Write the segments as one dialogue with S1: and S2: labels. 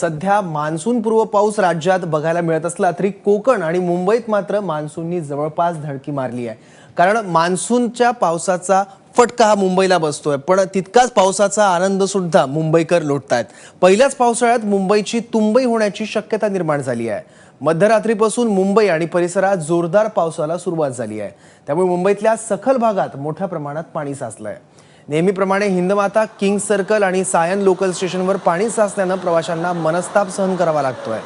S1: सध्या मान्सून पूर्व पाऊस राज्यात बघायला मिळत असला तरी कोकण आणि मुंबईत मात्र मान्सूननी जवळपास धडकी मारली आहे. कारण मान्सूनच्या पावसाचा फटका हा मुंबईला बसतोय. पण तितकाच पावसाचा आनंद सुद्धा मुंबईकर लोटतायत. पहिल्याच पावसाळ्यात मुंबईची तुंबई होण्याची शक्यता निर्माण झाली आहे. मध्यरात्रीपासून मुंबई आणि परिसरात जोरदार पावसाला सुरुवात झाली आहे. त्यामुळे मुंबईतल्या सखल भागात मोठ्या प्रमाणात पाणी साचलं आहे नेहमीप्रमाणे हिंदमाता किंग सर्कल आणि सायन लोकल स्टेशनवर पाणी साचल्यानं प्रवाशांना मनस्ताप सहन करावा लागतोय.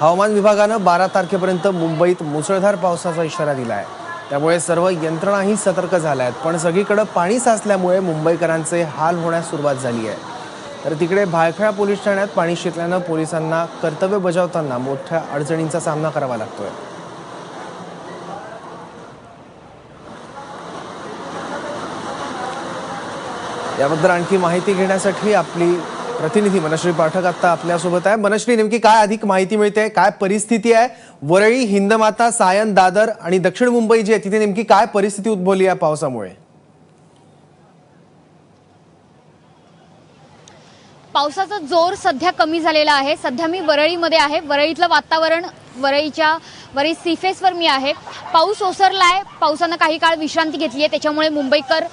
S1: हवामान विभागानं बारा तारखेपर्यंत मुंबईत मुसळधार पावसाचा इशारा दिला आहे त्यामुळे सर्व यंत्रणाही सतर्क झाल्या आहेत पण सगळीकडं पाणी साचल्यामुळे मुंबईकरांचे हाल होण्यास सुरुवात झाली आहे. तर तिकडे भायखळा पोलीस ठाण्यात पाणी शिरल्यानं पोलिसांना कर्तव्य बजावताना मोठ्या अडचणींचा सामना करावा लागतोय. याबद्दल आणखी माहिती घेण्यासाठी आपली प्रतिनिधी मनश्री पाठक आता आपल्यासोबत आहे. मनश्री नेमकी काय अधिक माहिती मिळते? काय परिस्थिती आहे? वरळी हिंदमाता सायन दादर आणि दक्षिण मुंबई जी आहे तिथे नेमकी काय परिस्थिती उद्भवली आहे पावसामुळे?
S2: पावसाचा जोर सध्या कमी झालेला आहे. सध्या मी वरळीमध्ये आहे. वरळीतलं वातावरण वरळीच्या वरळी सीफेसवर मी आहे. पाऊस ओसरला आहे पावसानं काही काळ विश्रांती घेतली आहे. त्याच्यामुळे मुंबईकर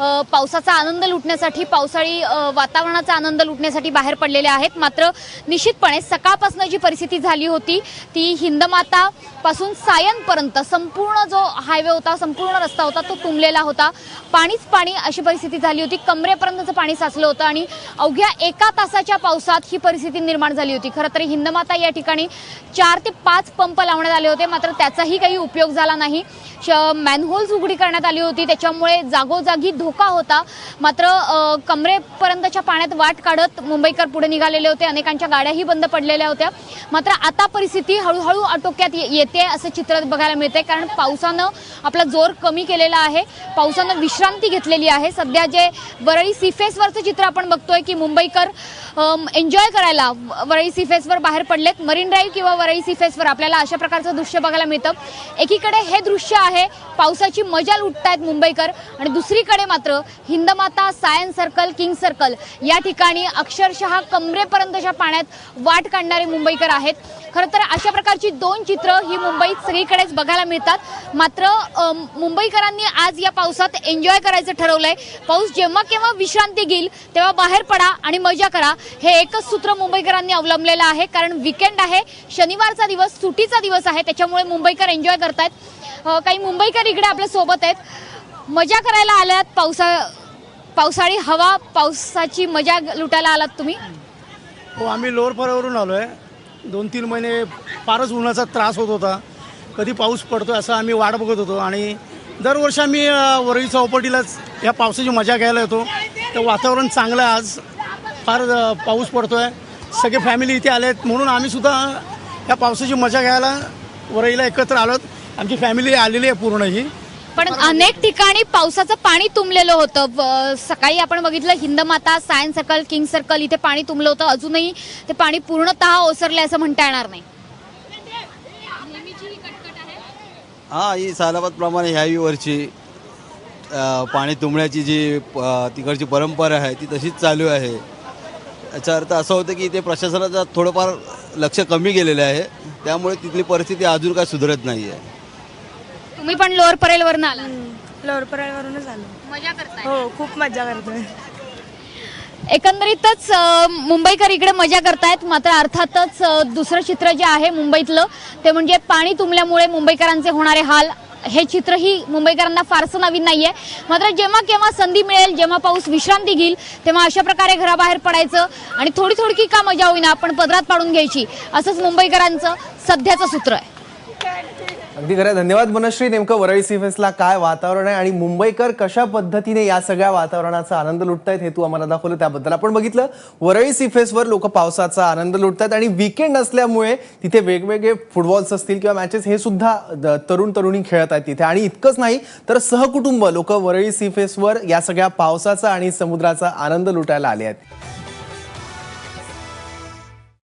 S2: पावसाचा आनंद लुटण्यासाठी पावसाळी वातावरणाचा आनंद लुटण्यासाठी बाहेर पडलेले आहेत. मात्र निश्चितपणे सकाळपासून जी परिस्थिती झाली होती ती हिंदमाता पासून सायनपर्यंत संपूर्ण जो हायवे होता संपूर्ण रस्ता होता तो तुंबलेला होता. पाणीच पाणी अशी परिस्थिती झाली होती. कमरेपर्यंतचं पाणी साचलं होतं आणि अवघ्या एका तासाच्या पावसात ही परिस्थिती निर्माण झाली होती. खरं तर हिंदमाता या ठिकाणी चार ते पाच पंप लावण्यात आले होते मात्र त्याचाही काही उपयोग झाला नाही. मॅनहोल्स उघडी करण्यात आली होती. त्याच्यामुळे जागोजागी धोका होता. मात्र कमरेपर्यंतच्या पाण्यात वाट काढत मुंबईकर पुढे निघालेले होते. अनेकांच्या गाड्याही बंद पडलेल्या होत्या. मात्र आता परिस्थिती हळूहळू आटोक्यात ये- येते असं चित्र बघायला मिळते कारण पावसानं आपला जोर कमी केलेला आहे. पावसानं विश्रांती घेतलेली आहे. सध्या जे वरळी सीफेसवरचं चित्र आपण बघतोय की मुंबईकर एन्जॉय करायला वरळी सीफेसवर बाहेर पडलेत. मरीन ड्राईव्ह किंवा वरळी सीफेसवर आपल्याला अशा प्रकारचं दृश्य बघायला मिळतं. एकीकडे हे दृश्य आहे पावसाची मजा लुटतायत मुंबईकर आणि दुसरीकडे मात्र Hindmata science circle king circle या ठिकाणी अक्षरशः कमरेपर्यंतच्या पाण्यात वाट काढणारे मुंबईकर आहेत. खरं तर अशा प्रकारची दोन चित्र ही मुंबईत सगळीकडेच बघायला मिळतात. मात्र मुंबईकरांनी आज या पावसात एन्जॉय करायचं ठरवलंय. पाऊस जेव्हा केव्हा विश्रांती घेईल तेव्हा बाहेर पडा आणि मजा करा. हे एकच सूत्र मुंबईकरांनी अवलंबलेलं आहे. कारण विकेंड आहे शनिवारचा दिवस सुटीचा दिवस आहे त्याच्यामुळे मुंबईकर एन्जॉय करतायत. काही मुंबईकर इकडे आपल्यासोबत आहेत. मजा करायला आल्यात पावसा पावसाळी हवा पावसाची मजा लुटायला आलात तुम्ही?
S3: हो आम्ही लोअर परवरून आलो आहे दोन तीन महिने फारच उन्हाचा त्रास होत होता. कधी पाऊस पडतो असं आम्ही वाट बघत होतो आणि दरवर्षी आम्ही वरळी चौपाटीलाच या पावसाची मजा घ्यायला येतो. तर वातावरण चांगलं आहे आज. फार पाऊस पडतो आहे सगळे फॅमिली इथे आले आहेत म्हणून आम्ही सुद्धा या पावसाची मजा घ्यायला वरळीला एकत्र आलोत. आमची फॅमिली आलेली आहे पूर्ण ही
S2: पण अनेक ठिकाणी पावसाचं पाणी तुंबलेलं होतं. सकाळी आपण बघितलं Hindmata science circle king circle इथे पाणी तुंबलं होतं. अजूनही ते पाणी पूर्णतः ओसरले असं म्हणता येणार नाही.
S4: हां ही सालाबादप्रमाणे ह्याही वरची अ, पाणी तुंबण्याची जी तिकडची परंपरा आहे ती तशीच चालू आहे. याचा अर्थ असा होतं की इथे प्रशासनाचं थोडंफार लक्ष कमी गेलेलं आहे. त्यामुळे तिथली परिस्थिती अजून काय सुधारत नाही आहे
S2: तुम्ही पण लोअर परेलवरनं आला.
S5: लोअर परळवरूनच आलो.
S2: मजा करताय.
S5: हो खूप मजा करतोय.
S2: एकंदरीतच अ, मुंबईकर इकडे मजा करतायत. मात्र अर्थातच अ, दुसरं चित्र जे आहे मुंबईतलं ते म्हणजे पाणी तुंबल्यामुळे मुंबईकरांचे होणारे हाल हे चित्रही मुंबईकरांना फारसं नवीन नाहीये. मात्र जेव्हा केव्हा संधी मिळेल जेव्हा पाऊस विश्रांती घेईल तेव्हा अशा प्रकारे घराबाहेर पडायचं आणि थोडी थोडकी का मजा होईना आपण पदरात पाडून घ्यायची असंच मुंबईकरांचं सध्याचं सूत्र आहे.
S1: अगदी खरं धन्यवाद मनश्री. नेमकं वरळी सीफेसला काय वातावरण आहे आणि मुंबईकर कशा पद्धतीने या सगळ्या वातावरणाचा आनंद लुटतायत हे तू आम्हाला दाखवलं. त्याबद्दल आपण बघितलं. वरळी सीफेसवर लोक पावसाचा आनंद लुटतायत आणि विकेंड असल्यामुळे तिथे वेगवेगळे फुटबॉल्स असतील किंवा मॅचेस हे सुद्धा द- तरुण तरुणी खेळत आहेत तिथे. आणि इतकंच नाही तर सहकुटुंब लोक वरळी सीफेसवर या सगळ्या पावसाचा आणि समुद्राचा आनंद लुटायला आले आहेत.